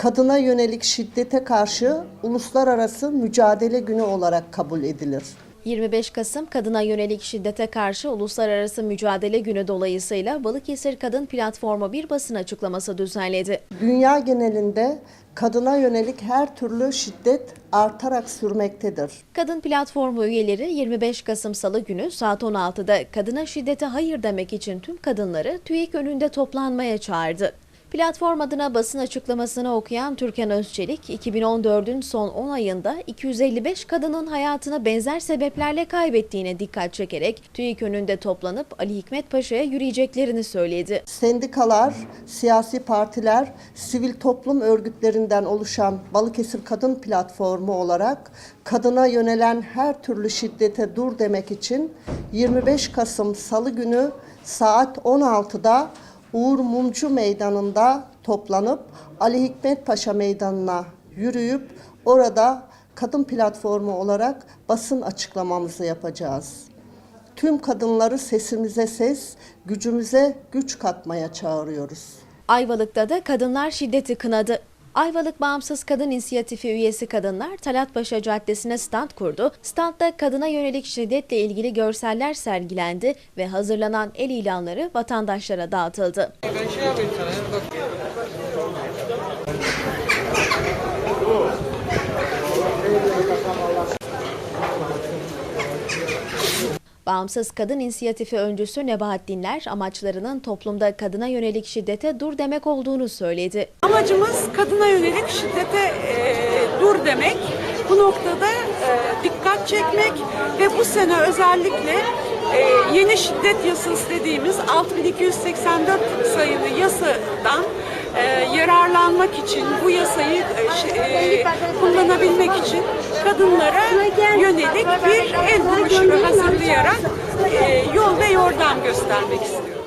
kadına yönelik şiddete karşı uluslararası mücadele günü olarak kabul edilir. 25 Kasım Kadına Yönelik Şiddete Karşı Uluslararası Mücadele Günü dolayısıyla Balıkesir Kadın Platformu bir basın açıklaması düzenledi. Dünya genelinde kadına yönelik her türlü şiddet artarak sürmektedir. Kadın Platformu üyeleri 25 Kasım Salı günü saat 16'da kadına şiddete hayır demek için tüm kadınları TÜİK önünde toplanmaya çağırdı. Platform adına basın açıklamasını okuyan Türkan Özçelik, 2014'ün son 10 ayında 255 kadının hayatını benzer sebeplerle kaybettiğine dikkat çekerek TÜİK önünde toplanıp Ali Hikmet Paşa'ya yürüyeceklerini söyledi. Sendikalar, siyasi partiler, sivil toplum örgütlerinden oluşan Balıkesir Kadın Platformu olarak kadına yönelen her türlü şiddete dur demek için 25 Kasım Salı günü saat 16'da Uğur Mumcu Meydanı'nda toplanıp Ali Hikmet Paşa Meydanı'na yürüyüp orada kadın platformu olarak basın açıklamamızı yapacağız. Tüm kadınları sesimize ses, gücümüze güç katmaya çağırıyoruz. Ayvalık'ta da kadınlar şiddeti kınadı. Ayvalık Bağımsız Kadın İnisiyatifi üyesi kadınlar Talatpaşa Caddesi'ne stand kurdu. Standta kadına yönelik şiddetle ilgili görseller sergilendi ve hazırlanan el ilanları vatandaşlara dağıtıldı. Ben şey. Bağımsız Kadın İnisiyatifi öncüsü Nebahat Dinler amaçlarının toplumda kadına yönelik şiddete dur demek olduğunu söyledi. Amacımız kadına yönelik şiddete e, dur demek. Bu noktada e, dikkat çekmek ve bu sene özellikle e, yeni şiddet yasası dediğimiz 6284 sayılı yasadan e, yararlanmak için bu yasayı e, e, kullanabilmek kadınlara yönelik bir broşürü hazırlayarak e, yol ve yordam göstermek istiyoruz.